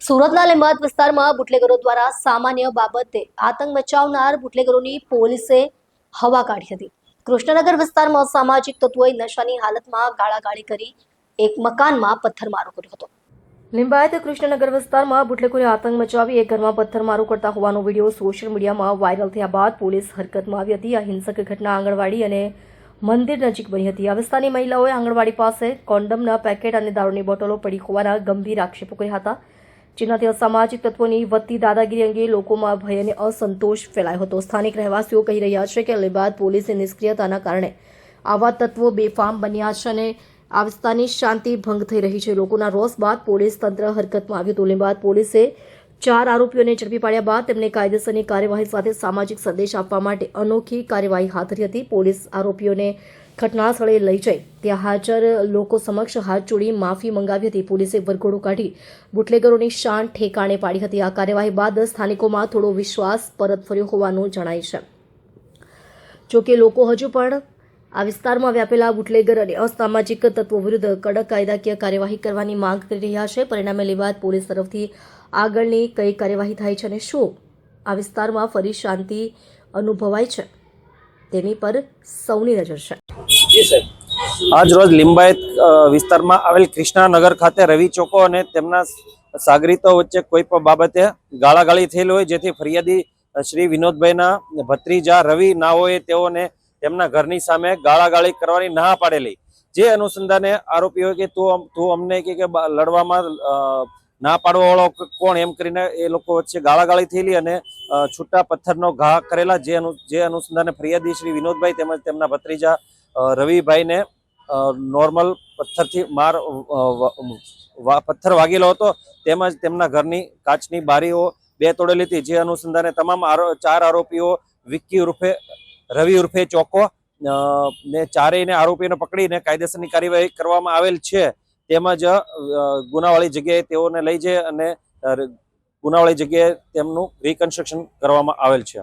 સુરતના લીંબાદ વિસ્તારમાં બુટલેગરો દ્વારા સામાન્ય બાબતે આતંક મચાવનાર બુટલેગરોની પોલીસે હવા કાઢી હતી. કૃષ્ણનગર વિસ્તારમાં સામાજિક તત્વોએ નશાની હાલતમાં ગાળાગાળી કરી એક મકાનમાં પથ્થરમારો કર્યો હતો. લિંબાયત કૃષ્ણનગર વિસ્તારમાં બુટલેગોએ આતંક મચાવી એક ઘરમાં પથ્થરમારો કરતા હોવાનો વીડિયો સોશિયલ મીડિયામાં વાયરલ થયા બાદ પોલીસ હરકતમાં આવી હતી. આ હિંસક ઘટના આંગણવાડી અને મંદિર નજીક બની હતી. આ વિસ્તારની મહિલાઓએ આંગણવાડી પાસે કોન્ડમના પેકેટ અને દારૂની બોટલો પડી હોવાના ગંભીર આક્ષેપો કર્યા હતા. જેનાથી અસામાજિક તત્વોની વધતી દાદાગીરી અંગે લોકોમાં ભય અને અસંતોષ ફેલાયો હતો. સ્થાનિક રહેવાસીઓ કહી રહ્યા છે કે અલીબાદ પોલીસની નિષ્ક્રિયતાના કારણે આવા તત્વો બેફામ બન્યા છે અને આ વિસ્તારની શાંતિ ભંગ થઈ રહી છે. લોકોના રોષ બાદ પોલીસ તંત્ર હરકતમાં આવ્યું હતું. લીંબાદ પોલીસે ચાર આરોપીઓને ઝડપી પાડ્યા બાદ તેમને કાયદેસરની કાર્યવાહી સાથે સામાજિક સંદેશ આપવા માટે અનોખી કાર્યવાહી હાથ ધરી હતી. પોલીસ આરોપીઓને ઘટના સ્થળે લઈ જઈ. ત્યાં હાજર લોકો સમક્ષ હાથ જોડી માફી મંગાવી હતી. પોલીસે વરઘોડો કાઢી બુટલેગરોની શાન ઠેકાણે પાડી હતી. આ કાર્યવાહી બાદ સ્થાનિકોમાં થોડો વિશ્વાસ પરત ફર્યો હોવાનું જણાય છે. જોકે લોકો હજુ પણ આ વિસ્તારમાં વ્યાપેલા બુટલેગર અને અસામાજિક તત્વો વિરુદ્ધ કડક કાયદાકીય કાર્યવાહી કરવાની માંગ કરી રહ્યા છે. પરિણામે લેવાદ પોલીસ તરફથી આગળની કઈ કાર્યવાહી થાય છે અને શું આ વિસ્તારમાં ફરી શાંતિ અનુભવાય છે તેની પર સૌની નજર છે. આજ રોજ લિંબાયત વિસ્તારમાં આવેલ કૃષ્ણાનગર ખાતે રવિ ચોકો અને તેમના સાગરીતો વચ્ચે કોઈ પણ બાબતે ગાળાગાળી થયેલ હોય, જેથી ફરિયાદી શ્રી વિનોદભાઈના ભત્રીજા રવિ ના હોય તેઓને તેમના ઘરની સામે ગાળાગાળી કરવાની ના પાડેલી. જે અનુસંધાને આરોપીઓ કે તું તું અમને કે લડવામાં ના પાડવાવાળો કોણ? એમ કરીને એ લોકો વચ્ચે ગાળાગાળી થયેલી અને છૂટા પથ્થરનો ઘા કરેલા જે જે અનુસંધાને ફરિયાદી શ્રી વિનોદભાઈ તેમજ તેમના ભત્રીજા રવિભાઈને નોર્મલ પથ્થરથી માર પથ્થર વાગેલો હતો. તેમજ તેમના ઘરની કાચની બારીઓ બે તોડેલી હતી. જે અનુસંધાને તમામ ચાર આરોપીઓ વિક્કી ઉર્ફે રવિ ઉર્ફે ચોકો ને ચારેયને આરોપીઓને પકડીને કાયદેસરની કાર્યવાહી કરવામાં આવેલ છે. તેમજ ગુનાવાળી જગ્યાએ તેઓને લઈ જઈ અને ગુનાવાળી જગ્યાએ તેમનું રિકન્સ્ટ્રક્શન કરવામાં આવેલ છે.